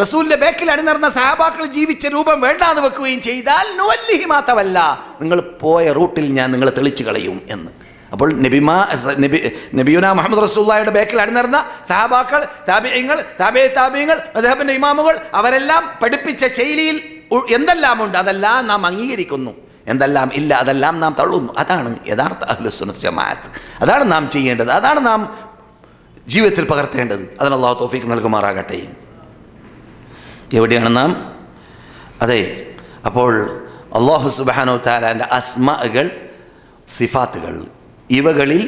റസൂലിന്റെ ബേക്കിൽ അണിനിർന്ന സഹാബാക്കൾ ജീവിച്ച രൂപം വേണ്ടാന്ന് വെക്കുകയും ചെയ്താൽ നുവല്ലിഹി മാത്രമല്ല. നിങ്ങൾ പോയ റൂട്ടിൽ ഞാൻ നിങ്ങളെ തെളിച്ചു കളയും എന്ന്. അപ്പോൾ നബിമാ നബി നബിയുന മുഹമ്മദ് റസൂള്ളയുടെ ബേക്കിൽ അണിനിർന്ന സഹാബാക്കൾ താബിയങ്ങൾ താബിയ താബിയങ്ങൾ അദ്ദേഹത്തിന്റെ ഇമാമുകൾ അവരെല്ലാം പഠിപ്പിച്ച ശൈലിയിൽ എന്തെല്ലാമുണ്ട് അതെല്ലാം നാം അംഗീകരിക്കുന്നു. എന്തെല്ലാം ഇല്ല അതെല്ലാം നാം തള്ളുന്നു. അതാണ് യഥാർത്ഥ അഹ്ലുസുന്നത്ത് ജമാഅത്ത്. അതാണ് നാം ചെയ്യേണ്ടത്. അതാണ് നാം ജീവിതത്തിൽ പകർത്തേണ്ടത്. അതിനുള്ള തോഫീക്ക് നൽകുമാറാകട്ടെ. എവിടെയാണ് നാം? അതെ അപ്പോൾ അള്ളാഹു സുബാനോ താലാന്റെ അസ്മകൾ സിഫാത്തുകൾ ഇവകളിൽ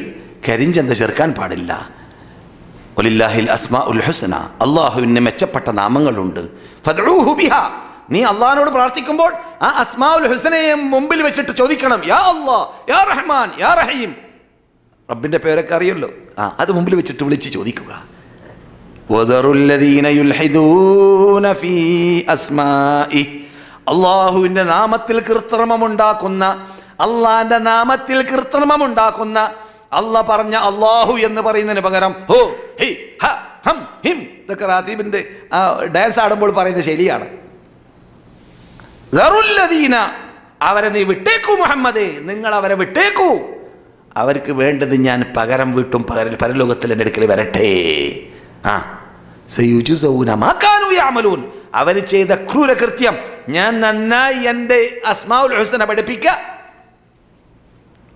കരിഞ്ചന്ത ചേർക്കാൻ പാടില്ല. ഒലില്ലാഹിൽ അസ്മാ ഉൽ ഹുസന അള്ളാഹുവിന് മെച്ചപ്പെട്ട നാമങ്ങളുണ്ട്. ബിഹ നീ അള്ളാഹിനോട് പ്രാർത്ഥിക്കുമ്പോൾ ആ അസ്മാ ഉൽ ഹുസനയെ മുമ്പിൽ വെച്ചിട്ട് ചോദിക്കണം യാ അള്ളാ യാ റഹ്മാൻ യാ റഹീം. റബ്ബിന്റെ പേരൊക്കെ അറിയല്ലോ. ആ അത് മുമ്പിൽ വെച്ചിട്ട് വിളിച്ച് ചോദിക്കുക. അള്ളാഹുവിന്റെ നാമത്തിൽ കൃത്രിമമുണ്ടാക്കുന്ന അള്ളാന്റെ നാമത്തിൽ കൃത്രിമമുണ്ടാക്കുന്ന അള്ള പറഞ്ഞ അള്ളാഹു എന്ന് പറയുന്നതിന് പകരം ഹോ ഹി ഹ ഹം ഇതൊക്കെ റാത്തീബിന്റെ ആ ഡാൻസ് ആടുമ്പോൾ പറയുന്നത് ശരിയാണ് അവരെ നീ വിട്ടേക്കൂ മുഹമ്മദേ നിങ്ങൾ അവരെ വിട്ടേക്കൂ. അവർക്ക് വേണ്ടത് ഞാൻ പകരം വീട്ടും പകരം പരലോകത്തിൽ എന്റെ അടുക്കൽ വരട്ടെ. ആ അവർ ചെയ്ത ക്രൂരകൃത്യം. ഞാൻ നന്നായി എന്റെ അസ്മാഉൽ ഹുസന പഠിപ്പിക്ക.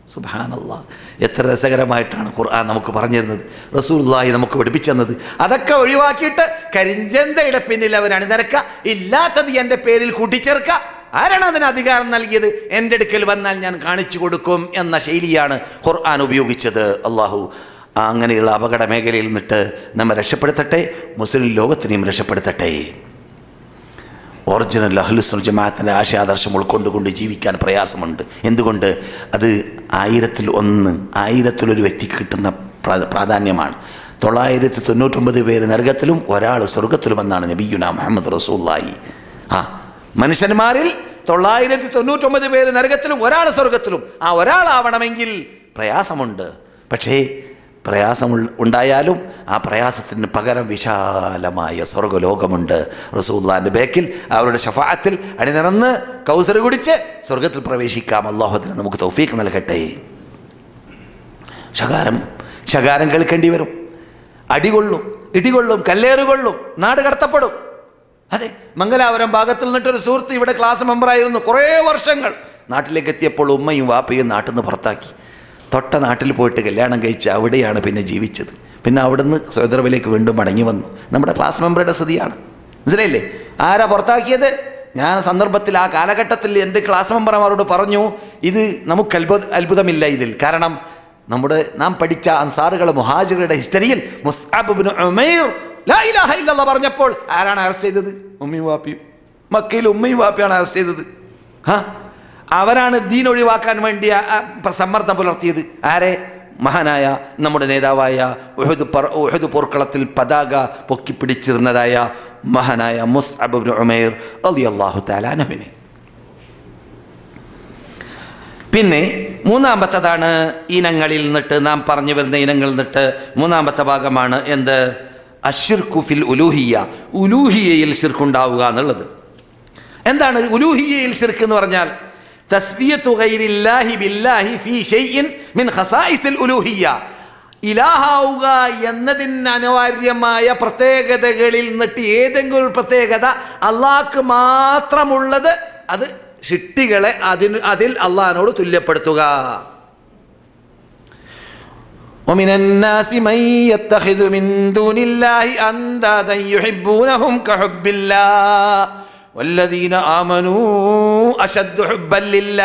സുബാനല്ല എത്ര രസകരമായിട്ടാണ് ഖുർആൻ നമുക്ക് പറഞ്ഞിരുന്നത്. റസൂലുള്ളാഹി നമുക്ക് പഠിപ്പിച്ചെന്നത്. അതൊക്കെ ഒഴിവാക്കിയിട്ട് കരിഞ്ചന്തയുടെ പിന്നിൽ അവൻ അണിനിരക്ക. ഇല്ലാത്തത് എന്റെ പേരിൽ കൂട്ടിച്ചേർക്ക. ആരാണ് അതിന് അധികാരം നൽകിയത്? എന്റെ അടുക്കൽ വന്നാൽ ഞാൻ കാണിച്ചു കൊടുക്കും എന്ന ശൈലിയാണ് ഖുർആൻ ഉപയോഗിച്ചത്. അള്ളാഹു അങ്ങനെയുള്ള അപകട മേഖലയിൽ നിന്നിട്ട് നമ്മെ രക്ഷപ്പെടുത്തട്ടെ മുസ്ലിം ലോകത്തിനെയും രക്ഷപ്പെടുത്തട്ടെ. ഒറിജിനൽ അഹ്ലുസുൽ ജമാഅത്തിന്റെ ആശയാദർശം ഉൾക്കൊണ്ടുകൊണ്ട് ജീവിക്കാൻ പ്രയാസമുണ്ട്. എന്തുകൊണ്ട്? അത് ആയിരത്തിൽ ഒന്ന് ആയിരത്തിലൊരു വ്യക്തിക്ക് കിട്ടുന്ന പ്രാധാന്യമാണ്. തൊള്ളായിരത്തി തൊണ്ണൂറ്റൊമ്പത് പേര് നരകത്തിലും ഒരാൾ സ്വർഗത്തിലുമെന്നാണ് നബിയുന മുഹമ്മദ് റസൂല്ലായി ആ മനുഷ്യന്മാരിൽ തൊള്ളായിരത്തി തൊണ്ണൂറ്റൊമ്പത് പേര് നരകത്തിലും ഒരാൾ സ്വർഗത്തിലും. ആ ഒരാളാവണമെങ്കിൽ പ്രയാസമുണ്ട്. പക്ഷേ പ്രയാസം ഉണ്ടായാലും ആ പ്രയാസത്തിന് പകരം വിശാലമായ സ്വർഗലോകമുണ്ട് റസൂല്ലാന്റെ ബേക്കിൽ അവരുടെ ഷഫാത്തിൽ അണിനിറന്ന് കൗസർ കുടിച്ച് സ്വർഗത്തിൽ പ്രവേശിക്കാം. അള്ളാഹുദിന് നമുക്ക് തൗഫീക്ക് നൽകട്ടെ. ശകാരം ശകാരം കേൾക്കേണ്ടി വരും. അടികൊള്ളും ഇടികൊള്ളും കല്ലേറുകൊള്ളും നാട് കടത്തപ്പെടും. അതെ മംഗലാപുരം ഭാഗത്തിൽ നിന്നിട്ടൊരു സുഹൃത്ത് ഇവിടെ ക്ലാസ് മെമ്പറായിരുന്നു കുറേ വർഷങ്ങൾ. നാട്ടിലേക്ക് എത്തിയപ്പോൾ ഉമ്മയും വാപ്പയും നാട്ടിൽ നിന്ന് പുറത്താക്കി. തൊട്ട നാട്ടിൽ പോയിട്ട് കല്യാണം കഴിച്ച് അവിടെയാണ് പിന്നെ ജീവിച്ചത്. പിന്നെ അവിടുന്ന് സ്വതന്ത്രവിലേക്ക് വീണ്ടും മടങ്ങി വന്നു. നമ്മുടെ ക്ലാസ് മെമ്പറുടെ സ്ഥിതിയാണ്. മനസ്സിലായില്ലേ? ആരാ പുറത്താക്കിയത്? ഞാൻ സന്ദർഭത്തിൽ ആ കാലഘട്ടത്തിൽ എന്റെ ക്ലാസ് മെമ്പർമാരോട് പറഞ്ഞു ഇത് നമുക്ക് അത്ഭുത അത്ഭുതമില്ല ഇതിൽ. കാരണം നമ്മുടെ നാം പഠിച്ച അൻസാറുകൾ മുഹാജികളുടെ ഹിസ്റ്ററിയിൽ ഇല്ലല്ലാഹ് പറഞ്ഞപ്പോൾ ആരാണ് അറസ്റ്റ് ചെയ്തത്? ഉമ്മയും വാപ്പിയും. മക്കയിൽ ഉമ്മയും വാപ്പിയാണ് അറസ്റ്റ് ചെയ്തത്. ഹാ? അവരാണ് ദീൻ ഒഴിവാക്കാൻ വേണ്ടി സമ്മർദ്ദം പുലർത്തിയത്. ആരെ? മഹാനായ നമ്മുടെ നേതാവായ ഉഹദ് ഉഹദ് പോർക്കളത്തിൽ പതാക പൊക്കിപ്പിടിച്ചിരുന്നതായ മഹാനായ മുസ്അബ് ഇബ്നു അലി അള്ളാഹു താലാനബിനെ പിന്നെ മൂന്നാമത്തതാണ് ഇനങ്ങളിൽ നിന്നിട്ട് നാം പറഞ്ഞു വരുന്ന ഇനങ്ങളിൽ നിന്നിട്ട് മൂന്നാമത്തെ ഭാഗമാണ് എന്ത്? അഷിർഖുഫിൽ ഉലൂഹിയ ഉലൂഹിയയിൽ ശിർക്കുണ്ടാവുക എന്നുള്ളത്. എന്താണ് ഉലൂഹിയയിൽ ശിർക്ക് എന്ന് പറഞ്ഞാൽ? തസ്ബിയത്തു ഗൈരില്ലാഹി ബില്ലാഹി ഫീ ഷൈഇൻ മിൻ ഖസായിസിൽ ഉലൂഹിയ ഇലാഹാവുക എന്നതിന് അനിവാര്യമായ പ്രത്യേകതകളിൽ നിന്നിട്ട് ഏതെങ്കിലും ഒരു പ്രത്യേകത അള്ളാഹ്ക്ക് മാത്രമുള്ളത് അത് ഷിട്ടികളെ അതിന് അതിൽ അള്ളാഹിനോട് തുല്യപ്പെടുത്തുക ومن الناس من يتخذ من دون الله أندادا يحبونهم كحب الله വല്ലദീന ആമനൂ അശദ് ഹുബല്ലില്ല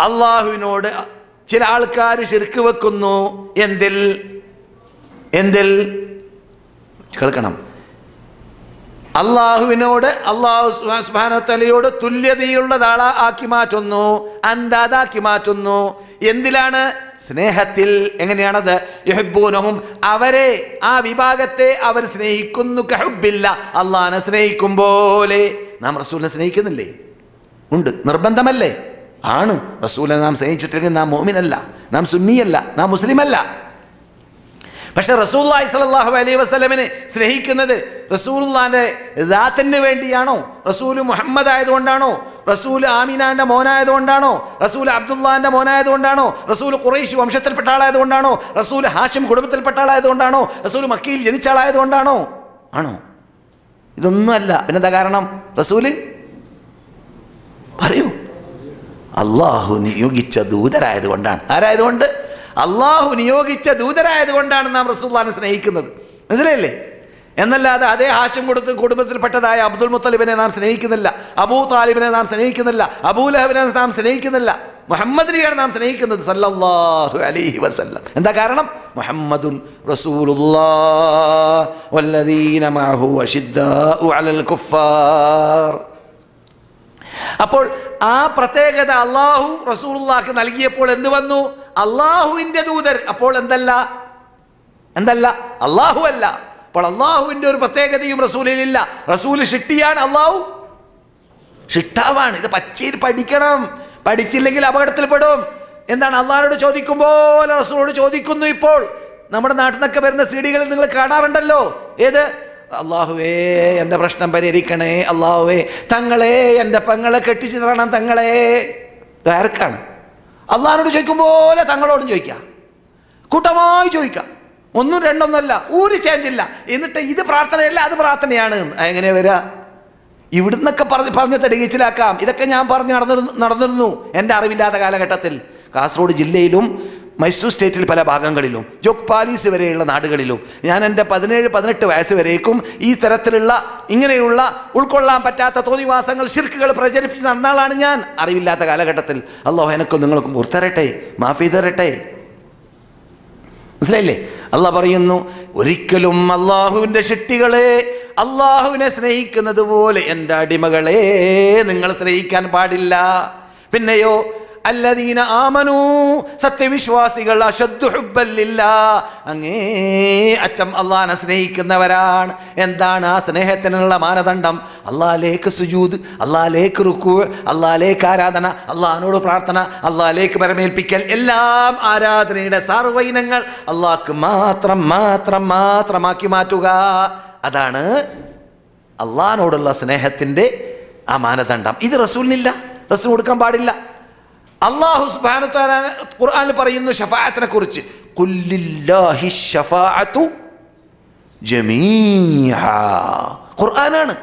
അള്ളാഹുവിനോട് ചില ആൾക്കാർ ശിർക്ക് വെക്കുന്നു. എന്തിൽ? എന്തിൽ? കേൾക്കണം. അള്ളാഹുവിനോട് അള്ളാഹു തുല്യതയുള്ള തുല്യതയുള്ളതാളാ ആക്കി മാറ്റുന്നു. അന്താതാക്കി മാറ്റുന്നു. എന്തിലാണ്? സ്നേഹത്തിൽ. എങ്ങനെയാണത്? യഹബൂനഹും അവരെ ആ വിഭാഗത്തെ അവർ സ്നേഹിക്കുന്നു. കഹബില്ല അള്ളാഹിനെ സ്നേഹിക്കും പോലെ. നാം റസൂലിനെ സ്നേഹിക്കുന്നില്ലേ? ഉണ്ട്. നിർബന്ധമല്ലേ? ആണ്. റസൂലിനെ നാം സ്നേഹിച്ചിട്ടില്ലെങ്കിൽ നാം മോമിനല്ല. നാം സുന്നിയല്ല. നാം മുസ്ലിമല്ല. പക്ഷെ റസൂല്ലായി സലാഹു അലൈഹി വസ്ലമിനെ സ്നേഹിക്കുന്നത് റസൂലുള്ളാന്റെ ദാത്തിന് വേണ്ടിയാണോ? റസൂൽ മുഹമ്മദ് ആയതുകൊണ്ടാണോ? റസൂൽ ആമിനാന്റെ മോനായതുകൊണ്ടാണോ? റസൂൽ അബ്ദുല്ലാന്റെ മോനായതുകൊണ്ടാണോ? റസൂൽ ഖുറൈഷ് വംശത്തിൽപ്പെട്ട ആളായതുകൊണ്ടാണോ? റസൂൽ ഹാഷിം കുടുംബത്തിൽപ്പെട്ട ആളായതുകൊണ്ടാണോ? റസൂൽ മക്കയിൽ ജനിച്ച ആളായതുകൊണ്ടാണോ? ആണോ? ഇതൊന്നുമല്ല പിന്നെന്താ കാരണം? റസൂൽ പറയൂ. അള്ളാഹു നിയോഗിച്ച ദൂതരായതുകൊണ്ടാണ്. ആരായതുകൊണ്ട്? അള്ളാഹു നിയോഗിച്ച ദൂതരായതുകൊണ്ടാണ് നാം റസൂല്ലാനെ സ്നേഹിക്കുന്നത്. മനസ്സിലായില്ലേ? എന്നല്ലാതെ അതേ ഹാശം കൊടുത്ത് കുടുംബത്തിൽപ്പെട്ടതായ അബ്ദുൽ മുത്തലിബിനെ നാം സ്നേഹിക്കുന്നില്ല. അബൂ താലിബിനെ നാം സ്നേഹിക്കുന്നില്ല. അബൂലഹബിനെ നാം സ്നേഹിക്കുന്നില്ല. മുഹമ്മദിനെയാണ് നാം സ്നേഹിക്കുന്നത് സല്ലല്ലാഹു അലൈഹി വസല്ലം. എന്താ കാരണം? മുഹമ്മദുൻ കുഫാർ അപ്പോൾ ആ പ്രത്യേകത അള്ളാഹു റസൂലുള്ളാഹ്ക്ക് നൽകിയപ്പോൾ എന്ത് വന്നു? അള്ളാഹുവിന്റെ ദൂതർ. അപ്പോൾ എന്തല്ല? എന്തല്ല? അള്ളാഹു അല്ല. അപ്പോൾ അള്ളാഹുവിന്റെ ഒരു പ്രത്യേകതയും റസൂലിലില്ല റസൂൽ ഷിട്ടിയാണ് അള്ളാഹു. ഷിട്ടാവാണ് ഇത് പച്ചയിൽ പഠിക്കണം. പഠിച്ചില്ലെങ്കിൽ അപകടത്തിൽപ്പെടും. എന്താണ് അള്ളാഹിനോട് ചോദിക്കുമ്പോൾ റസൂലോട് ചോദിക്കുന്നു ഇപ്പോൾ. നമ്മുടെ നാട്ടിൽ നിന്നൊക്കെ വരുന്ന സീഡികളിൽ നിങ്ങൾ കാണാറുണ്ടല്ലോ. ഏത്? അള്ളാഹുവേ എന്റെ പ്രശ്നം പരിഹരിക്കണേ. അള്ളാഹുവേ തങ്ങളെ എന്റെ പങ്ങളെ കെട്ടിച്ചു തരണം തങ്ങളെ. ആർക്കാണ്? അള്ളാഹിനോട് ചോദിക്കും പോലെ തങ്ങളോടും ചോദിക്കാം. കൂട്ടമായി ചോദിക്കാം. ഒന്നും രണ്ടൊന്നല്ല ഒരു ചേഞ്ച് ഇല്ല. എന്നിട്ട് ഇത് പ്രാർത്ഥനയല്ല അത് പ്രാർത്ഥനയാണ്. എങ്ങനെ വരിക ഇവിടുന്നൊക്കെ പറഞ്ഞ് പറഞ്ഞ് തെടിയിച്ചിലാക്കാം ഇതൊക്കെ ഞാൻ പറഞ്ഞ് നടന്നിരുന്നു നടന്നിരുന്നു. എന്റെ അറിവില്ലാത്ത കാലഘട്ടത്തിൽ. കാസർഗോഡ് ജില്ലയിലും മൈസൂർ സ്റ്റേറ്റിൽ പല ഭാഗങ്ങളിലും ജോക് പാലീസ് വരെയുള്ള നാടുകളിലും ഞാൻ എന്റെ പതിനേഴ് പതിനെട്ട് വയസ്സ് വരേക്കും ഈ തരത്തിലുള്ള ഇങ്ങനെയുള്ള ഉൾക്കൊള്ളാൻ പറ്റാത്ത തോതിവാസങ്ങൾ ശിർക്കുകൾ പ്രചരിപ്പിച്ച് നടന്ന ആളാണ് ഞാൻ. അറിവില്ലാത്ത കാലഘട്ടത്തിൽ അള്ളാഹു എനക്കും നിങ്ങൾക്കും ഉർത്തരട്ടെ മാഫി തരട്ടെ. മനസ്സിലായില്ലേ? അള്ളാഹ് പറയുന്നു ഒരിക്കലും അള്ളാഹുവിന്റെ ശക്തികളെ അള്ളാഹുവിനെ സ്നേഹിക്കുന്നത് പോലെ എന്റെ അടിമകളെ നിങ്ങൾ സ്നേഹിക്കാൻ പാടില്ല. പിന്നെയോ അല്ലദീന ആമനു സത്യവിശ്വാസികൾ അശദ്ദു ഹുബ്ബല്ലില്ല. അങ്ങേ അറ്റം അള്ളാഹിനെ സ്നേഹിക്കുന്നവരാണ്. എന്താണ് ആ സ്നേഹത്തിനുള്ള മാനദണ്ഡം? അള്ളാലേക്ക് സുജൂദ് അള്ളാലേക്ക് റുക്കു അള്ളാലേക്ക് ആരാധന അള്ളഹാനോട് പ്രാർത്ഥന അള്ളാലേക്ക് പരമേൽപ്പിക്കൽ. എല്ലാം ആരാധനയുടെ സർവൈനങ്ങൾ അള്ളാഹ്ക്ക് മാത്രം മാത്രം മാത്രമാക്കി മാറ്റുക. അതാണ് അള്ളഹാനോടുള്ള സ്നേഹത്തിന്റെ ആ മാനദണ്ഡം. ഇത് റസൂലിനില്ല. റസൂൽ കൊടുക്കാൻ പാടില്ല. അള്ളാഹു സുബാന ഖുർആാനിൽ പറയുന്നു ഷഫാഅത്തിനെ കുറിച്ച്. കുല്ലില്ലാഹി ഷഫാഅത്തു ഖുർആനാണ്.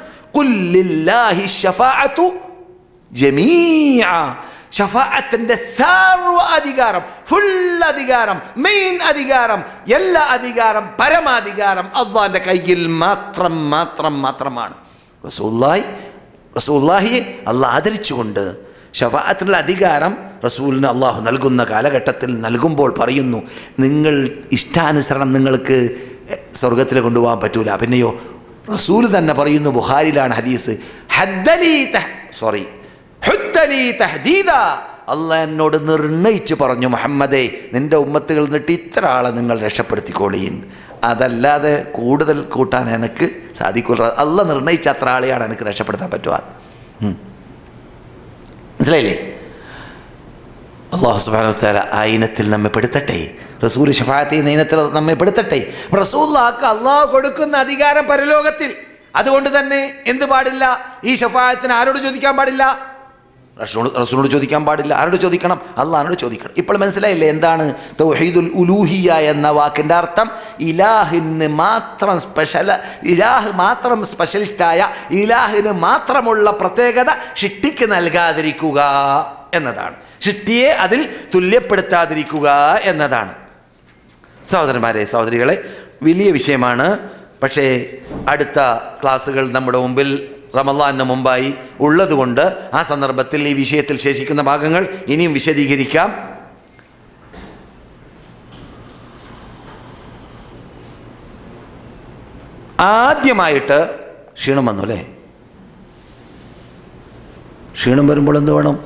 ഷഫാഅത്തു ഷഫാഅത്തിന്റെ സർവ അധികാരം ഫുൾ അധികാരം മെയിൻ അധികാരം എല്ലാ അധികാരം പരമാധികാരം അള്ളാന്റെ കയ്യിൽ മാത്രം മാത്രം മാത്രമാണ്. റസൂല്ലായി റസൂല്ലാഹിയെ അള്ളാഹ് ആദരിച്ചുകൊണ്ട് ഷഫാഅത്തിനുള്ള അധികാരം റസൂലിന് അള്ളാഹു നൽകുന്ന കാലഘട്ടത്തിൽ നൽകുമ്പോൾ പറയുന്നു നിങ്ങൾ ഇഷ്ടാനുസരണം നിങ്ങൾക്ക് സ്വർഗത്തിൽ കൊണ്ടുപോകാൻ പറ്റൂല. പിന്നെയോ റസൂൽ തന്നെ പറയുന്നു ബുഹാരിലാണ് ഹദീസ് സോറി അല്ല എന്നോട് നിർണയിച്ചു പറഞ്ഞു മുഹമ്മദേ നിന്റെ ഉമ്മത്തുകൾ നിട്ട് ഇത്ര ആളെ നിങ്ങൾ രക്ഷപ്പെടുത്തിക്കോളീൻ. അതല്ലാതെ കൂടുതൽ കൂട്ടാൻ എനിക്ക് സാധിക്കില്ല അല്ല നിർണയിച്ച അത്ര ആളെയാണ് എനിക്ക് രക്ഷപ്പെടുത്താൻ പറ്റുക മനസ്സിലായില്ലേ? അള്ളാഹു സുബാന ആ ഇനത്തിൽ നമ്മെ പെടുത്തട്ടെ. റസൂൽ ഷഫായത്തെ ഇനത്തിൽ നമ്മെ പെടുത്തട്ടെ. റസൂല്ലാക്ക് അള്ളാഹു കൊടുക്കുന്ന അധികാരം പരലോകത്തിൽ. അതുകൊണ്ട് തന്നെ എന്ത് പാടില്ല? ഈ ഷഫായത്തിന് ആരോട് ചോദിക്കാൻ പാടില്ല. റസൂണോട് ചോദിക്കാൻ പാടില്ല. ആരോട് ചോദിക്കണം? അള്ളഹാനോട് ചോദിക്കണം. ഇപ്പോൾ മനസ്സിലായില്ലേ എന്താണ്? തൗഹീദുൽ ഉലൂഹിയ എന്ന വാക്കിന്റെ അർത്ഥം ഇലാഹിന് മാത്രം സ്പെഷ്യല ഇലാഹ് മാത്രം സ്പെഷ്യലിസ്റ്റായ ഇലാഹിന് മാത്രമുള്ള പ്രത്യേകത ഷിട്ടിക്ക് നൽകാതിരിക്കുക എന്നതാണ്. ഷിട്ടിയെ അതിൽ തുല്യപ്പെടുത്താതിരിക്കുക എന്നതാണ്. സഹോദരന്മാരെ സഹോദരികളെ വലിയ വിഷയമാണ്. പക്ഷേ അടുത്ത ക്ലാസ്സുകൾ നമ്മുടെ മുമ്പിൽ റമലാന് മുമ്പായി ഉള്ളതുകൊണ്ട് ആ സന്ദർഭത്തിൽ ഈ വിഷയത്തിൽ ശേഷിക്കുന്ന ഭാഗങ്ങൾ ഇനിയും വിശദീകരിക്കാം. ആദ്യമായിട്ട് ക്ഷീണം വന്നു അല്ലേ? ക്ഷീണം വരുമ്പോൾ എന്ത് വേണം?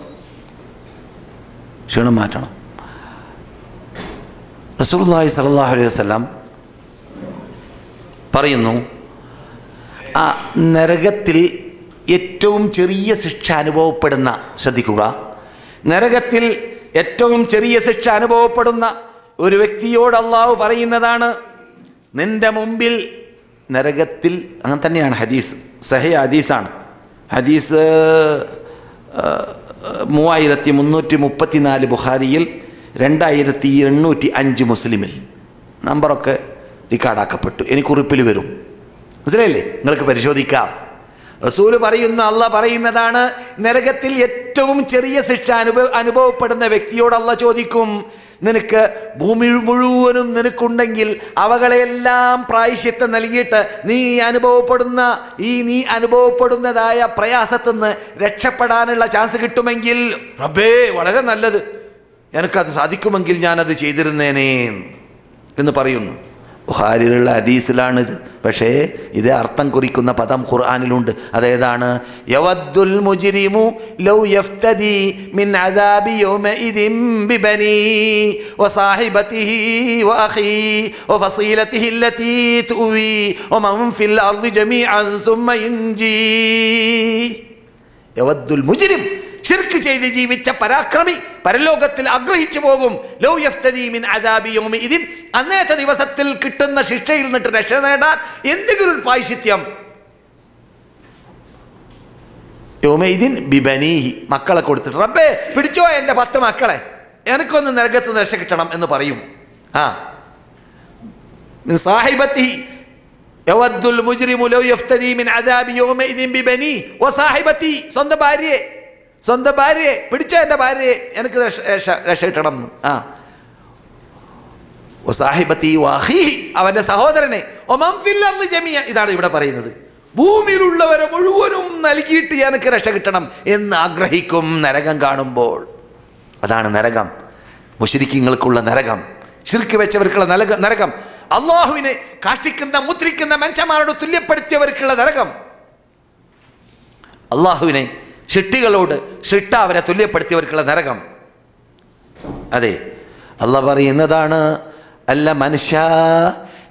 ക്ഷീണം മാറ്റണം. റസൂലുള്ളാഹി സലാഹു അലൈഹി വസ്ലാം പറയുന്നു ആ നരകത്തിൽ ഏറ്റവും ചെറിയ ശിക്ഷ അനുഭവപ്പെടുന്ന ശ്രദ്ധിക്കുക. നരകത്തിൽ ഏറ്റവും ചെറിയ ശിക്ഷ അനുഭവപ്പെടുന്ന ഒരു വ്യക്തിയോട് അള്ളാഹു പറയുന്നതാണ് നിന്റെ മുമ്പിൽ നരകത്തിൽ അങ്ങനെ തന്നെയാണ് ഹദീസ് സഹയ ഹദീസാണ്. ഹദീസ് മൂവായിരത്തി മുന്നൂറ്റി മുപ്പത്തി നാല് ബുഹാരിയിൽ രണ്ടായിരത്തി എണ്ണൂറ്റി അഞ്ച് മുസ്ലിമിൽ നമ്പറൊക്കെ റിക്കാർഡാക്കപ്പെട്ടു. എനിക്ക് വരും. മനസ്സിലായില്ലേ? നിങ്ങൾക്ക് പരിശോധിക്കാം. റസൂൽ പറയുന്ന അല്ല പറയുന്നതാണ് നരകത്തിൽ ഏറ്റവും ചെറിയ ശിക്ഷ അനുഭവ അനുഭവപ്പെടുന്ന വ്യക്തിയോട് ചോദിക്കും നിനക്ക് ഭൂമി മുഴുവനും നിനക്കുണ്ടെങ്കിൽ അവകളെല്ലാം പ്രായശ്യത്തെ നൽകിയിട്ട് നീ അനുഭവപ്പെടുന്ന ഈ നീ അനുഭവപ്പെടുന്നതായ പ്രയാസത്തുനിന്ന് രക്ഷപ്പെടാനുള്ള ചാൻസ് കിട്ടുമെങ്കിൽ റബ്ബേ വളരെ നല്ലത്. എനിക്കത് സാധിക്കുമെങ്കിൽ ഞാനത് ചെയ്തിരുന്നേനേ എന്ന് പറയുന്നു. ബുഹാരിലുള്ള ഹദീസിലാണിത്. പക്ഷേ ഇത് അർത്ഥം കുറിക്കുന്ന പദം ഖുർആാനിലുണ്ട്. അതേതാണ്? യവദ്ദുൽ മുജ്രിമു ലൗ യഫ്തദി മിൻ ബിബനി വസാഹിബതിഹി വഅഖി തുവി ഫിൽ അർദി ജമീഅൻ യൻജി യവദ്ദുൽ മുജ്രിം ഷിർക്ക് ചെയ്ത് ജീവിച്ച പരാക്രമി പരലോകത്തിൽ ആഗ്രഹിച്ചു പോകും. ലോ യഫ്തീമിൻ അദാബി യോമി ഇതിൻ അന്നേത്തെ ദിവസത്തിൽ കിട്ടുന്ന ശിക്ഷയിൽ നിന്നിട്ട് രക്ഷ നേടാൻ എന്തെങ്കിലും ഒരു പായ്ശിത്യം യോമൈദിൻ ബിബനീഹി. മക്കളെ കൊടുത്തിട്ട് റബ്ബേ പിടിച്ചോ എന്റെ പത്ത് മക്കളെ. എനിക്കൊന്ന് നരകത്ത് രക്ഷ കിട്ടണം എന്ന് പറയും. ആ. സാഹിബത്തി സ്വന്തം ഭാര്യയെ. സ്വന്തം ഭാര്യയെ പിടിച്ചോ എന്റെ ഭാര്യയെ എനിക്ക് രക്ഷ കിട്ടണം എന്ന് ആ. സാഹിബത്തി വാഹി അവന്റെ സഹോദരനെ. അർളി ജമിയ ഇതാണ് ഇവിടെ പറയുന്നത്. ഭൂമിയിലുള്ളവരെ മുഴുവനും നൽകിയിട്ട് എനിക്ക് രക്ഷ കിട്ടണം എന്ന് ആഗ്രഹിക്കും നരകം കാണുമ്പോൾ. അതാണ് നരകം. മുഷരിക്കങ്ങൾക്കുള്ള നരകം. ശിർക്ക് വെച്ചവർക്കുള്ള നരക നരകം. അള്ളാഹുവിനെ കാഷ്ടിക്കുന്ന മുദ്രിക്കുന്ന മനുഷ്യന്മാരോട് തുല്യപ്പെടുത്തിയവർക്കുള്ള നരകം. അള്ളാഹുവിനെ ഷിട്ടികളോട് ഷിട്ട അവരെ തുല്യപ്പെടുത്തിയവർക്കുള്ള നരകം. അതെ അല്ല പറയുന്നതാണ് അല്ല മനുഷ്യ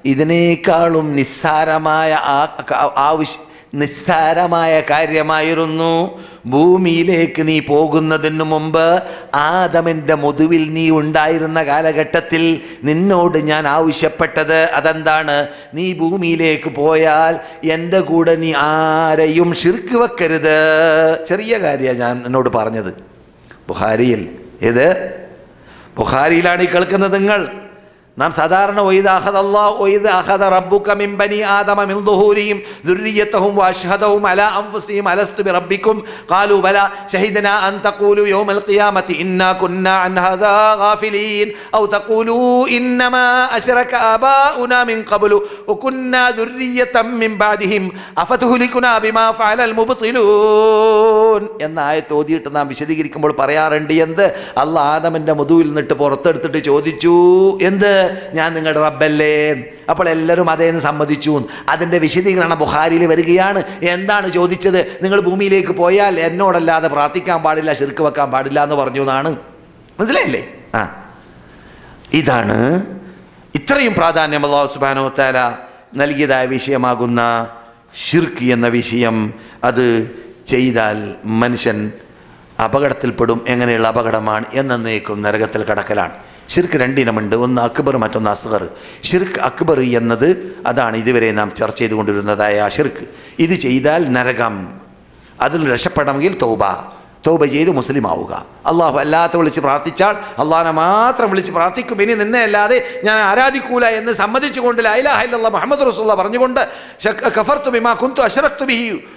ഇതിനേക്കാളും നിസ്സാരമായ ആ- ആവശ്യ നിസ്സാരമായ കാര്യമായിരുന്നു. ഭൂമിയിലേക്ക് നീ പോകുന്നതിന് മുമ്പ് ആദമിന്റെ മുതുവിൽ നീ ഉണ്ടായിരുന്ന കാലഘട്ടത്തിൽ നിന്നോട് ഞാൻ ആവശ്യപ്പെട്ടത് അതെന്താണ്? നീ ഭൂമിയിലേക്ക് പോയാൽ എന്റെ കൂടെ നീ ആരെയും ഷിർക്ക് വെക്കരുത്. ചെറിയ കാര്യമാണ് ഞാൻ എന്നോട് പറഞ്ഞത്. ബുഹാരിയിൽ ഇത് ബുഹാരിയിലാണ് ഈ കേൾക്കുന്നത് നിങ്ങൾ. നാം സാധാരണ ഒയ്ത് അഹദ് അള്ളാഹ് ഒയ്ത് അഹദ റബ്ബുക മിൻ ബനി ആദമ മിൻ ദുഹൂരിഹിം ദുർരിയതഹും വഅശ്ഹദഹും അല അൻഫുസിഹിം അലസ്തു ബിറബ്ബിക്കും ഖാലു ബല ഷഹിദനാ അൻ തഖൂലു യൗമൽ ഖിയാമത്തി ഇന്നാ കുന്ന അൻ ഹദാ ഗാഫിലീൻ ഔ തഖൂലു ഇന്നമാ അശ്റക ആബാഉനാ മിൻ ഖബ്ലു വകുന്നാ ദുർരിയതം മിൻ ബാദിഹിം അഫതുഹ്ലികുന ബിമാ ഫഅലൽ മുബ്തിലൂൻ എന്ന ആയത്ത് ഓതിയിട്ട് നാം വിശദീകരിക്കുമ്പോൾ പറയാറുണ്ട് എന്ത്? അള്ളാഹ് ആദമിന്റെ മുതുവിൽ നിന്നിട്ട് പുറത്തെടുത്തിട്ട് ചോദിച്ചു എന്ത്? ഞാൻ നിങ്ങളുടെ റബ്ബല്ലേ. അപ്പോൾ എല്ലാവരും അതേന്ന് സമ്മതിച്ചു. അതിന്റെ വിശദീകരണം ബുഹാരിയിൽ വരികയാണ്. എന്താണ് ചോദിച്ചത്? നിങ്ങൾ ഭൂമിയിലേക്ക് പോയാൽ എന്നോടല്ലാതെ പ്രാർത്ഥിക്കാൻ പാടില്ല ശിർക്ക് വെക്കാൻ പാടില്ല എന്ന് പറഞ്ഞു എന്നാണ്. മനസ്സിലായില്ലേ? ആ. ഇതാണ് ഇത്രയും പ്രാധാന്യം അള്ളാഹു സുബാനോ താല നൽകിയതായ വിഷയമാകുന്ന ഷിർക്ക് എന്ന വിഷയം. അത് ചെയ്താൽ മനുഷ്യൻ അപകടത്തിൽപ്പെടും എങ്ങനെയുള്ള അപകടമാണ് എന്നേക്കും നരകത്തിൽ കടക്കലാണ്. ഷിർക്ക് രണ്ടിനമുണ്ട്. ഒന്ന് അക്ബർ മറ്റൊന്ന് അസ്ഗർ. ഷിർക്ക് അക്ബർ എന്നത് അതാണ് ഇതുവരെ നാം ചർച്ച ചെയ്തുകൊണ്ടിരുന്നതായ ആ ഷിർക്ക് ഇത് ചെയ്താൽ നരകം. അതിൽ രക്ഷപ്പെടണമെങ്കിൽ തൗബ. തൗബ ചെയ്ത് മുസ്ലിം ആവുക അള്ളാഹു അല്ലാത്ത വിളിച്ച് പ്രാർത്ഥിച്ചാൽ അള്ളാഹിനെ മാത്രം വിളിച്ച് പ്രാർത്ഥിക്കും. ഇനി നിന്നെ അല്ലാതെ ഞാൻ ആരാധിക്കൂല എന്ന് സമ്മതിച്ചുകൊണ്ട് ലൈലാഹ ഇല്ലല്ലാഹ് മുഹമ്മദ് റസൂല്ല പറഞ്ഞുകൊണ്ട് ശക്- കഫർതു ബിമാ കുന്തു ഓ, കുൻ-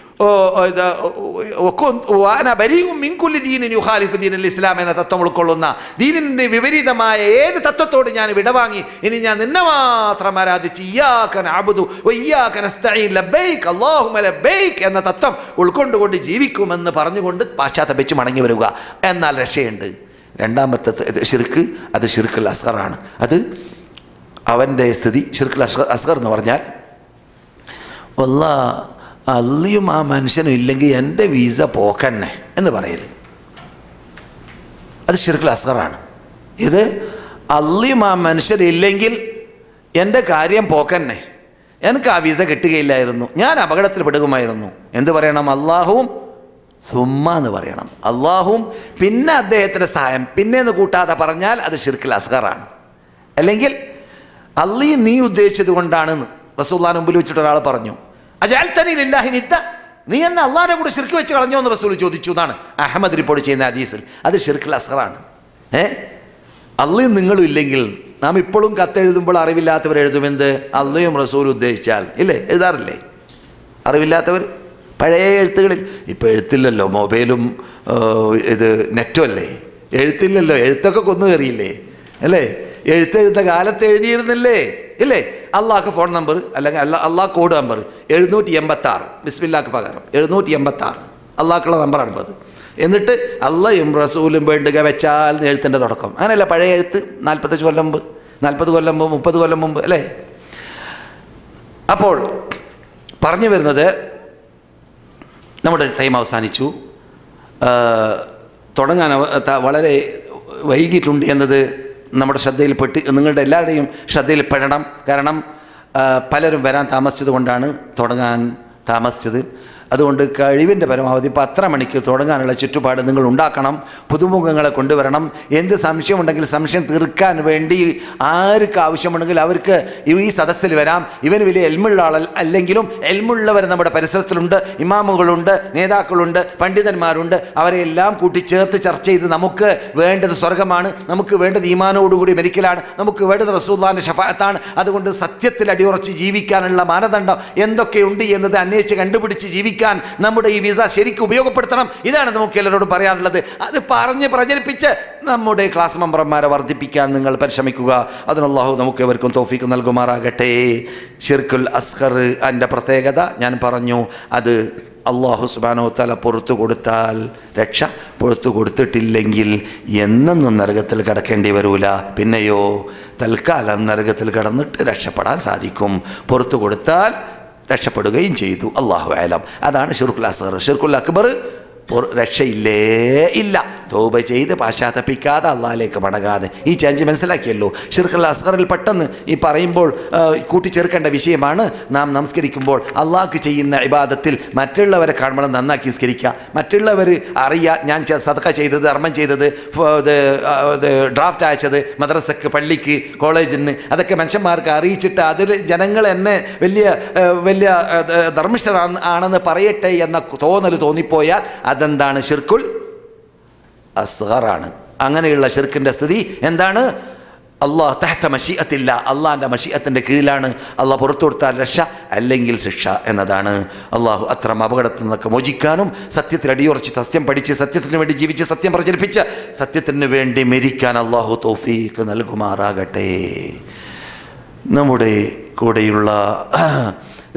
വാന ബരിയും മിൻകുല്ലി ദീനിൻ യുഹാലിഫ് ദീനൽ ഇസ്ലാം എന്ന തത്വം ഉൾക്കൊള്ളുന്ന ദീനിന്റെ വിപരീതമായ ഏത് തത്വത്തോട് ഞാൻ വിടവാങ്ങി ഇനി ഞാൻ നിന്നെ മാത്രം ആരാധിച്ച് എന്ന തത്വം ഉൾക്കൊണ്ടുകൊണ്ട് ജീവിക്കുമെന്ന് പറഞ്ഞുകൊണ്ട് പാശ്ചാത്തപിച്ച് മടങ്ങി വരിക. എന്നാൽ രക്ഷയുണ്ട്. രണ്ടാമത്തെ ഷിർക്ക് അത് ഷിർക്കുൽ അസ്ഹറാണ് അത് അവന്റെ സ്ഥിതി ഷിർക്കുൽ അസ്ഹർ എന്ന് പറഞ്ഞാൽ വല്ല അള്ളിയും ആ മനുഷ്യനും ഇല്ലെങ്കിൽ എന്റെ വിസ പോക്കന്നെ എന്ന് പറയൽ. അത് ഷിർക്കുൽ അസ്ഹറാണ് ഇത് അള്ളിയും ആ മനുഷ്യരില്ലെങ്കിൽ എന്റെ കാര്യം പോക്കന്നെ. എനിക്ക് ആ വിസ കിട്ടുകയില്ലായിരുന്നു. ഞാൻ അപകടത്തിൽ പെടുകുമായിരുന്നു. എന്ത് പറയണം? അള്ളാഹുവും സുമ്മ എന്ന് പറയണം. അള്ളാഹുവും പിന്നെ അദ്ദേഹത്തിന്റെ സഹായം. പിന്നെ എന്ന് കൂട്ടാതെ പറഞ്ഞാൽ അത് ഷിർക്കിൽ അസ്ഹറാണ് അല്ലെങ്കിൽ അള്ളി നീ ഉദ്ദേശിച്ചത് കൊണ്ടാണെന്ന് റസൂല്ലാൻ മുമ്പിൽ വെച്ചിട്ട് ഒരാൾ പറഞ്ഞു. അജാൽത്തനിലില്ലാഹി നിത്ത നീ എന്നെ അള്ളാഹിനെ കൂടെ ശിർക്ക് വെച്ച് കളഞ്ഞോ എന്ന് റസൂൽ ചോദിച്ചു. എന്നാണ് അഹമ്മദ് റിപ്പോർട്ട് ചെയ്യുന്ന ഹദീസിൽ. അത് ഷിർഖുൽ അസറാണ് ഏ? അള്ളയും നിങ്ങളും ഇല്ലെങ്കിൽ നാം ഇപ്പോഴും കത്തെഴുതുമ്പോൾ അറിവില്ലാത്തവർ എഴുതുമെന്ത് അള്ളയും റസൂലും ഉദ്ദേശിച്ചാൽ. ഇല്ലേ? എഴുതാറില്ലേ? അറിവില്ലാത്തവർ? പഴയ എഴുത്തുകളിൽ. ഇപ്പോൾ എഴുത്തില്ലല്ലോ. മൊബൈലും ഇത് നെറ്റും അല്ലേ? എഴുത്തില്ലല്ലോ. എഴുത്തൊക്കെ കൊന്നു കയറിയില്ലേ? അല്ലേ? എഴുത്തെഴുത്ത കാലത്ത് എഴുതിയിരുന്നില്ലേ? ഇല്ലേ? അള്ളാഹ് ഫോൺ നമ്പർ അല്ലെങ്കിൽ അല്ല അള്ളാഹ് കോഡ് നമ്പർ എഴുന്നൂറ്റി എൺപത്താറ് ബിസ്മില്ലാക്ക് പകരം. എഴുന്നൂറ്റി എൺപത്താറ് അള്ളാഹ്ക്കുള്ള നമ്പറാണ് അത്. എന്നിട്ട് അള്ളയും റസൂലും വേണ്ടുക വെച്ചാൽ എഴുത്തിന്റെ തുടക്കം. അങ്ങനെയല്ല പഴയ എഴുത്ത്? നാൽപ്പത്തഞ്ച് കൊല്ലം മുമ്പ്. നാൽപ്പത് കൊല്ലം മുമ്പ് മുപ്പത് കൊല്ലം മുമ്പ് അല്ലേ? അപ്പോൾ പറഞ്ഞു വരുന്നത് നമ്മുടെ ടൈം അവസാനിച്ചു. തുടങ്ങാൻ വളരെ വൈകിട്ടുണ്ട് എന്നത് നമ്മുടെ ശ്രദ്ധയിൽപ്പെട്ട് നിങ്ങളുടെ എല്ലാവരുടെയും ശ്രദ്ധയിൽപ്പെടണം. കാരണം പലരും വരാൻ താമസിച്ചത് കൊണ്ടാണ് തുടങ്ങാൻ താമസിച്ചത്. അതുകൊണ്ട് കഴിവിന്റെ പരമാവധി പത്ര മണിക്ക് തുടങ്ങാനുള്ള ചുറ്റുപാട് നിങ്ങൾ ഉണ്ടാക്കണം. പുതുമുഖങ്ങളെ കൊണ്ടുവരണം. എന്ത് സംശയമുണ്ടെങ്കിൽ സംശയം തീർക്കാൻ വേണ്ടി ആർക്ക് ആവശ്യമുണ്ടെങ്കിൽ അവർക്ക് ഈ സദസ്സിൽ വരാം. ഇവന് വലിയ എൽമുള്ള ആൾ അല്ലെങ്കിലും എൽമുള്ളവർ നമ്മുടെ പരിസരത്തിലുണ്ട്. ഇമാമുകളുണ്ട് നേതാക്കളുണ്ട് പണ്ഡിതന്മാരുണ്ട്. അവരെ എല്ലാം കൂട്ടിച്ചേർത്ത് ചർച്ച ചെയ്ത് നമുക്ക് വേണ്ടത് സ്വർഗമാണ് നമുക്ക് വേണ്ടത് ഈമാനോടുകൂടി മരിക്കലാണ് നമുക്ക് വേണ്ടത് റസൂദ്ദാന്റെ ഷഫായത്താണ് അതുകൊണ്ട് സത്യത്തിൽ അടിയുറച്ച് ജീവിക്കാനുള്ള മാനദണ്ഡം എന്തൊക്കെയുണ്ട് എന്നത് അന്വേഷിച്ച് കണ്ടുപിടിച്ച് ജീവിക്കാൻ നമ്മുടെ ഈ വിസ ശരിക്കും ഉപയോഗപ്പെടുത്തണം. ഇതാണ് നമുക്ക് എല്ലാവരോടും പറയാനുള്ളത്. അത് പറഞ്ഞ് പ്രചരിപ്പിച്ച് നമ്മുടെ ക്ലാസ് മെമ്പർമാരെ വർദ്ധിപ്പിക്കാൻ നിങ്ങൾ പരിശ്രമിക്കുക. അതിനല്ലാഹു നമുക്ക് ഇവർക്കും തോഫിക്ക് നൽകുമാറാകട്ടെ. ഷിർക്കുൽ അസ്ഹർ എന്റെ പ്രത്യേകത ഞാൻ പറഞ്ഞു അത് അള്ളാഹു സുബാനോ തല പുറത്തു കൊടുത്താൽ രക്ഷ പുറത്തു കൊടുത്തിട്ടില്ലെങ്കിൽ എന്നൊന്നും നരകത്തിൽ കിടക്കേണ്ടി വരൂല. പിന്നെയോ തൽക്കാലം നരകത്തിൽ കിടന്നിട്ട് രക്ഷപ്പെടാൻ സാധിക്കും. പുറത്തു കൊടുത്താൽ രക്ഷപ്പെടുകയും ചെയ്തു. അള്ളാഹു ആലം അതാണ് ഷിർഖുൽ അസ്ഹർ ഷിർഖുൽ അക്ബർ രക്ഷയില്ലേ? ഇല്ല. തോപ ചെയ്ത് പാശ്ചാത്തപ്പിക്കാതെ അള്ളാഹിലേക്ക് മടങ്ങാതെ. ഈ ചേഞ്ച് മനസ്സിലാക്കിയല്ലോ? ഷിർഖുൽ അസ്ഹറിൽ പെട്ടെന്ന് ഈ പറയുമ്പോൾ കൂട്ടിച്ചേർക്കേണ്ട വിഷയമാണ് നാം നമസ്കരിക്കുമ്പോൾ അള്ളാഹ്ക്ക് ചെയ്യുന്ന ഇബാദത്തിൽ മറ്റുള്ളവരെ കാണുമ്പോൾ നന്നാക്കി നിസ്കരിക്കുക. മറ്റുള്ളവർ അറിയുക ഞാൻ സദക്ക ചെയ്തത് ധർമ്മം ചെയ്തത് ഡ്രാഫ്റ്റ് അയച്ചത് മദ്രസക്ക് പള്ളിക്ക് കോളേജിന് അതൊക്കെ മനുഷ്യന്മാർക്ക് അറിയിച്ചിട്ട് അതിൽ ജനങ്ങൾ എന്നെ വലിയ വലിയ ധർമ്മിഷ്ഠരാണ് ആണെന്ന് പറയട്ടെ എന്ന തോന്നൽ തോന്നിപ്പോയാൽ അതെന്താണ്? ഷിർക്കുൽ അസ്ഹറാണ് അങ്ങനെയുള്ള ഷിർക്കിന്റെ സ്ഥിതി എന്താണ്? അള്ളാഹ് തഹത്ത മഷീഅത്തില്ല. അള്ളാഹിന്റെ മഷീഅത്തിന്റെ കീഴിലാണ്. അള്ളാഹ് പുറത്തു കൊടുത്താൽ രക്ഷ അല്ലെങ്കിൽ ശിക്ഷ എന്നതാണ്. അള്ളാഹു അത്തരം അപകടത്തിൽ നിന്നൊക്കെ മോചിക്കാനും സത്യത്തിൽ അടിയുറച്ച് സത്യം പഠിച്ച് സത്യത്തിന് വേണ്ടി ജീവിച്ച് സത്യം പ്രചരിപ്പിച്ച് സത്യത്തിന് വേണ്ടി മരിക്കാൻ അള്ളാഹു തോഫീക്ക് നൽകുമാറാകട്ടെ. നമ്മുടെ കൂടെയുള്ള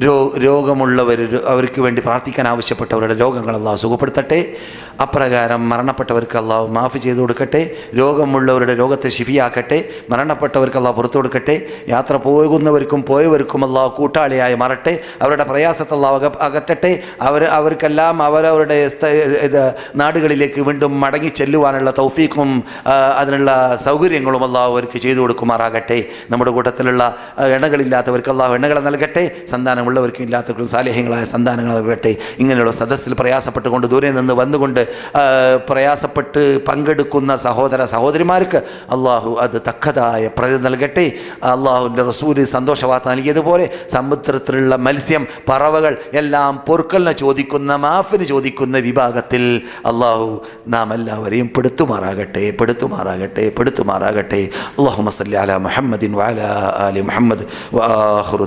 രോ രോഗമുള്ളവർ അവർക്ക് വേണ്ടി പ്രാർത്ഥിക്കാൻ ആവശ്യപ്പെട്ടവരുടെ രോഗങ്ങൾ അള്ളാഹു സുഖപ്പെടുത്തട്ടെ. അപ്രകാരം മരണപ്പെട്ടവർക്ക് അള്ളാഹു മാഫ് ചെയ്തു കൊടുക്കട്ടെ. രോഗമുള്ളവരുടെ രോഗത്തെ ശിഫിയാക്കട്ടെ. മരണപ്പെട്ടവർക്ക് അള്ളാഹു പുറത്തു കൊടുക്കട്ടെ. യാത്ര പോകുന്നവർക്കും പോയവർക്കും അള്ളാഹു കൂട്ടാളിയായി മാറട്ടെ. അവരുടെ പ്രയാസത്തെ അള്ളാഹു അക അകറ്റട്ടെ. അവർ അവർക്കെല്ലാം അവരവരുടെ ഇത് നാടുകളിലേക്ക് വീണ്ടും മടങ്ങി ചെല്ലുവാനുള്ള തൗഫീഖും അതിനുള്ള സൗകര്യങ്ങളും അള്ളാഹു അവർക്ക് ചെയ്തു കൊടുക്കുമാറാകട്ടെ. നമ്മുടെ കൂട്ടത്തിലുള്ള എണ്ണകളില്ലാത്തവർക്ക് അള്ളാഹു എണ്ണകളെ നൽകട്ടെ. സന്താനമുള്ളവർക്കും ഇല്ലാത്തവർക്കും സാലേഹ്യങ്ങളായ സന്താനങ്ങൾ നൽകട്ടെ ഇങ്ങനെയുള്ള സദസ്സിൽ പ്രയാസപ്പെട്ടുകൊണ്ട് ദൂരെ നിന്ന് വന്നുകൊണ്ട് പ്രയാസപ്പെട്ട് പങ്കെടുക്കുന്ന സഹോദര സഹോദരിമാർക്ക് അള്ളാഹു അത് തക്കതായ പ്രതി നൽകട്ടെ. അള്ളാഹുവിന്റെ റസൂൽ സന്തോഷവാർത്ത നൽകിയതുപോലെ സമുദ്രത്തിലുള്ള മത്സ്യം പറവകൾ എല്ലാം പൊറുക്കലിനെ ചോദിക്കുന്ന മാഫിന് ചോദിക്കുന്ന വിഭാഗത്തിൽ അള്ളാഹു നാം എല്ലാവരെയും പെടുത്തുമാറാകട്ടെ പെടുത്തുമാറാകട്ടെ പെടുത്തുമാറാകട്ടെ. അള്ളാഹു മസല്ലി അല മുഹമ്മദിൻ വാല അലി മുഹമ്മദ് വാഹുറു